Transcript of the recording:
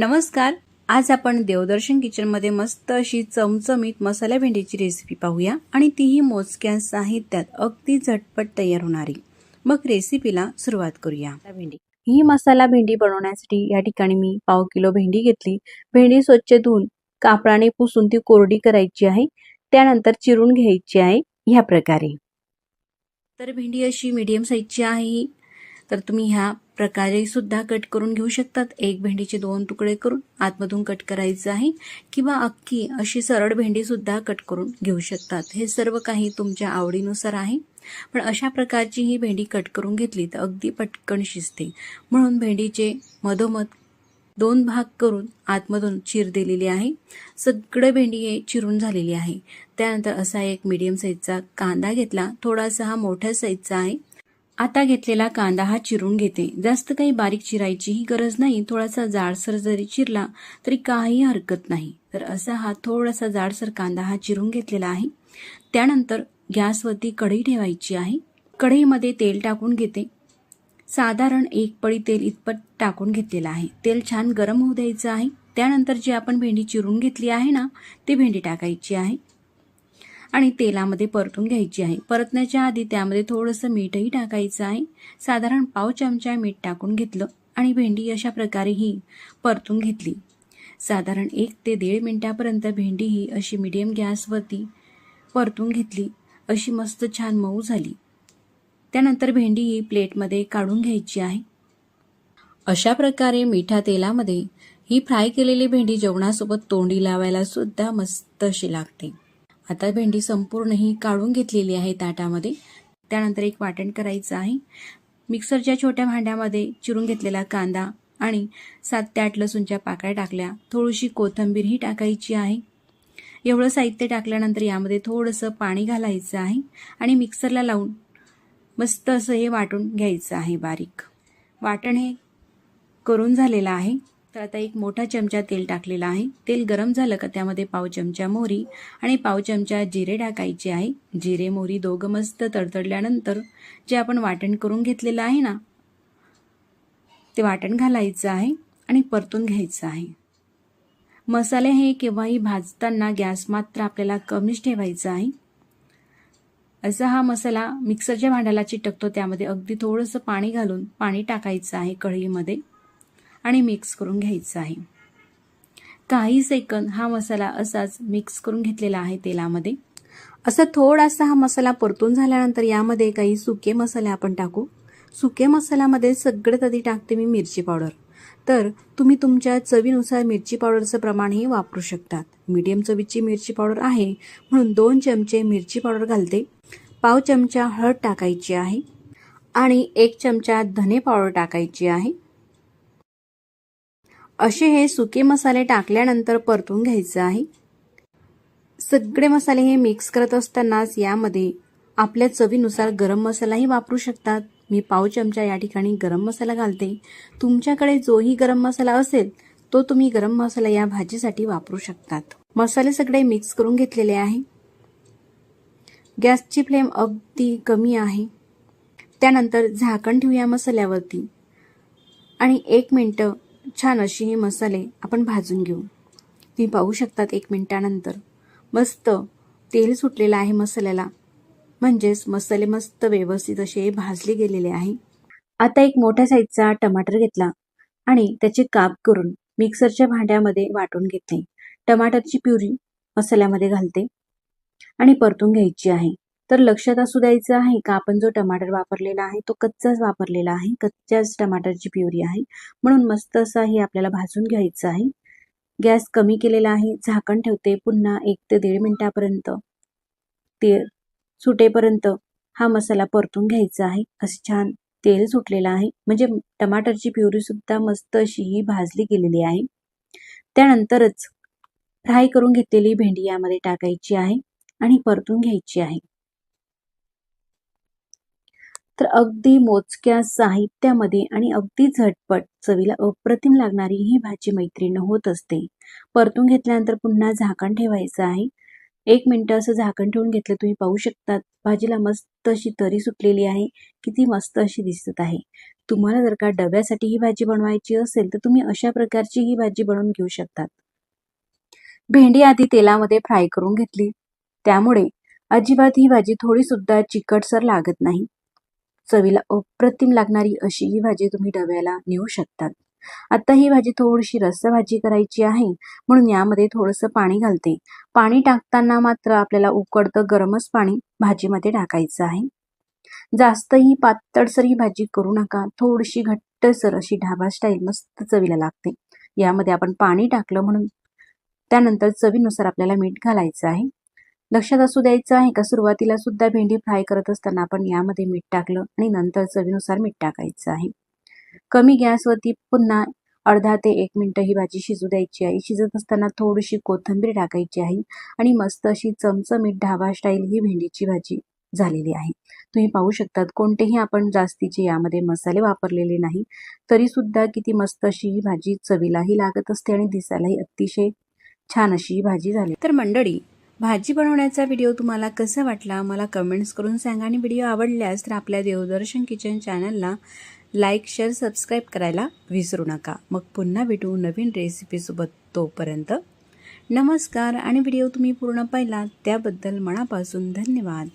नमस्कार. आज आपण देवदर्शन किचनमध्ये मस्त अशी चमचमीत मसाला भेंडीची रेसिपी पाहूया आणि तीही मोजक्या साहित्यात अगदी झटपट तयार होणारी. मग रेसिपीला सुरुवात करूया. भेंडी ही मसाला भेंडी बनवण्यासाठी या ठिकाणी मी पाव किलो भेंडी घेतली. भेंडी स्वच्छ धुवून कापडाने पुसून ती कोरडी करायची आहे. त्यानंतर चिरून घ्यायची आहे ह्या प्रकारे. तर भेंडी अशी मीडियम साईजची आहे. तर तुम्ही ह्या प्रकारे सुद्धा कट करून घेऊ शकतात. एक भेंडीचे दोन तुकडे करून आतमधून कट करायचं आहे किंवा अख्खी अशी सरळ भेंडी सुद्धा कट करून घेऊ शकतात. हे सर्व काही तुमच्या आवडीनुसार आहे. पण अशा प्रकारची ही भेंडी कट करून घेतली तर अगदी पटकन शिजते. म्हणून भेंडीचे मधोमध दोन भाग करून आतमधून चीर दिलेली आहे. सगळं भेंडी हे चिरून झालेली आहे. त्यानंतर असा एक मीडियम साईजचा कांदा घेतला. थोडासा हा मोठ्या साईजचा आहे. आता घेतलेला कांदा हा चिरून घेते. जास्त काही बारीक चिरायचीही गरज नाही. थोडासा जाडसर जरी चिरला तरी काही हरकत नाही. तर असा हा थोडासा जाडसर कांदा हा चिरून घेतलेला आहे. त्यानंतर गॅसवरती कढई ठेवायची आहे. कढईमध्ये तेल टाकून घेते. साधारण एक पळी तेल इतपत टाकून घेतलेलं आहे. तेल छान गरम होऊ द्यायचं आहे. त्यानंतर जी आपण भेंडी चिरून घेतली आहे ना ती भेंडी टाकायची आहे. आणि तेलामध्ये परतून घ्यायची आहे. परतण्याच्या आधी त्यामध्ये थोडंसं मीठही टाकायचं आहे. साधारण पाव चमचा मीठ टाकून घेतलं आणि भेंडी अशा प्रकारे ही परतून घेतली. साधारण एक ते दीड मिनटापर्यंत भेंडी ही अशी मिडियम गॅसवरती परतून घेतली. अशी मस्त छान मऊ झाली. त्यानंतर भेंडी ही प्लेटमध्ये काढून घ्यायची आहे. अशा प्रकारे मिठा तेलामध्ये ही फ्राय केलेली भेंडी जेवणासोबत तोंडी लावायला सुद्धा मस्त अशी लागते. आता भेंडी संपूर्ण ही काढून घेतलेली आहे ताटामध्ये. त्यानंतर एक वाटण करायचं आहे. मिक्सरच्या छोट्या भांड्यामध्ये चिरून घेतलेला कांदा आणि सात ते आठ लसूणच्या पाकळ्या टाकल्या. थोडीशी कोथिंबीरही टाकायची आहे. एवढं साहित्य टाकल्यानंतर यामध्ये थोडंसं पाणी घालायचं आहे आणि मिक्सरला लावून मस्त असं हे वाटून घ्यायचं आहे बारीक. वाटण हे करून झालेलं आहे. तर आता एक मोठा चमचा तेल टाकलेला आहे. तेल गरम झालं का त्यामध्ये पाव चमचा मोहरी आणि पाव चमचा जिरे टाकायचे आहे. जिरे मोहरी दोघं मस्त तडतडल्यानंतर जे आपण वाटण करून घेतलेलं आहे ना ते वाटण घालायचं आहे आणि परतून घ्यायचं आहे. मसाले हे केव्हाही भाजताना गॅस मात्र आपल्याला कमीच ठेवायचा आहे. असा हा मसाला मिक्सरच्या भांड्याला चिटकतो. त्यामध्ये अगदी थोडंसं पाणी घालून पाणी टाकायचं आहे कढईमध्ये. आणि मिक्स करून घ्यायचं आहे. काही सेकंद हा मसाला असाच मिक्स करून घेतलेला आहे तेलामध्ये. असा थोडासा हा मसाला परतून झाल्यानंतर यामध्ये काही सुके मसाले आपण टाकू. सुके मसाल्यामध्ये सगळ्यात आधी टाकते मी मिरची पावडर. तर तुम्ही तुमच्या चवीनुसार मिरची पावडरचं प्रमाण हे वापरू शकतात. मीडियम चवीची मिरची पावडर आहे म्हणून दोन चमचे मिरची पावडर घालते. पाव चमचा हळद टाकायची आहे आणि एक चमचा धने पावडर टाकायची आहे. असे हे सुके मसाले टाकल्यानंतर परतून घ्यायचं आहे. सगळे मसाले हे मिक्स करत असतानाच यामध्ये आपल्या चवीनुसार गरम मसालाही वापरू शकतात. मी पाव चमचा या ठिकाणी गरम मसाला घालते. तुमच्याकडे जोही गरम मसाला असेल तो तुम्ही गरम मसाला या भाजीसाठी वापरू शकतात. मसाले सगळे मिक्स करून घेतलेले आहे. गॅसची फ्लेम अगदी कमी आहे. त्यानंतर झाकण ठेवूया मसाल्यावरती. आणि एक मिनटं छान अशी हे मसाले आपण भाजून घेऊ. तुम्ही पाहू शकतात एक मिनटानंतर. मस्त तेल सुटलेलं आहे मसाल्याला. म्हणजेच मसाले मस्त व्यवस्थित असे भाजले गेलेले आहे. आता एक मोठ्या साईजचा टमाटर घेतला आणि त्याचे काप करून मिक्सरच्या भांड्यामध्ये वाटून घेतले. टमाटरची प्युरी मसाल्यामध्ये घालते आणि परतून घ्यायची आहे. तर लक्षात असू द्यायचं आहे का आपण जो टमाटर वापरलेला आहे तो कच्चाच वापरलेला आहे कच्च्याच टमाटरची प्युरी आहे. म्हणून मस्त असं हे आपल्याला भाजून घ्यायचं आहे. गॅस कमी केलेला आहे झाकण ठेवते पुन्हा एक ते दीड मिनिटापर्यंत. ते सुटेपर्यंत हा मसाला परतून घ्यायचा आहे. असं छान तेल सुटलेलं आहे. म्हणजे टमाटरची प्युरी सुद्धा मस्त अशी ही भाजली गेलेली आहे. त्यानंतरच फ्राय करून घेतलेली भेंडी यामध्ये टाकायची आहे आणि परतून घ्यायची आहे. तर अगदी मोजक्या साहित्यामध्ये आणि अगदी झटपट चवीला अप्रतिम लागणारी ही भाजी मैत्रीण होत असते. परतून घेतल्यानंतर पुन्हा झाकण ठेवायचं आहे. एक मिनटं असं झाकण ठेवून घेतलं तुम्ही पाहू शकतात. भाजीला मस्त अशी तरी सुटलेली आहे किती मस्त अशी दिसत आहे. तुम्हाला जर का डब्यासाठी ही भाजी बनवायची असेल तर तुम्ही अशा प्रकारची ही भाजी बनवून घेऊ शकतात. भेंडी आधी तेलामध्ये फ्राय करून घेतली. त्यामुळे अजिबात ही भाजी थोडी सुद्धा चिकटसर लागत नाही. चवीला अप्रतिम लागणारी अशी ही भाजी तुम्ही डब्याला नेऊ शकतात. आता ही भाजी थोडीशी रस्सा भाजी करायची आहे म्हणून यामध्ये थोडंसं पाणी घालते. पाणी टाकताना मात्र आपल्याला उकडतं गरमच पाणी भाजीमध्ये टाकायचं आहे. जास्तही पातळसर ही भाजी करू नका थोडीशी घट्टसर अशी ढाबा स्टाईल मस्त चवीला लागते. यामध्ये आपण पाणी टाकलं म्हणून त्यानंतर चवीनुसार आपल्याला मीठ घालायचं आहे. लक्षात असू द्यायचं आहे का सुरुवातीला सुद्धा भेंडी फ्राय करत असताना आपण यामध्ये मीठ टाकलं आणि नंतर चवीनुसार मीठ टाकायचं आहे. कमी गॅसवरती पुन्हा अर्धा ते एक मिनटं ही भाजी शिजू द्यायची आहे. शिजत असताना थोडीशी कोथिंबीर टाकायची आहे आणि मस्त अशी चमचमीत ढाबा स्टाईल ही भेंडीची भाजी झालेली आहे. तुम्ही पाहू शकतात कोणतेही आपण जास्तीचे यामध्ये मसाले वापरलेले नाही तरी सुद्धा किती मस्त अशी ही भाजी चवीलाही लागत असते आणि दिसायलाही अतिशय छान अशी ही भाजी झाली. तर मंडळी भाजी बनवण्याचा व्हिडिओ तुम्हाला कसा वाटला मला कमेंट्स करून सांगा. आणि व्हिडिओ आवडल्यास तर आपल्या देवदर्शन किचन चॅनलला लाईक शेअर सबस्क्राईब करायला विसरू नका. मग पुन्हा भेटू नवीन रेसिपीसोबत तोपर्यंत. नमस्कार. आणि व्हिडिओ तुम्ही पूर्ण पाहिला त्याबद्दल मनापासून धन्यवाद.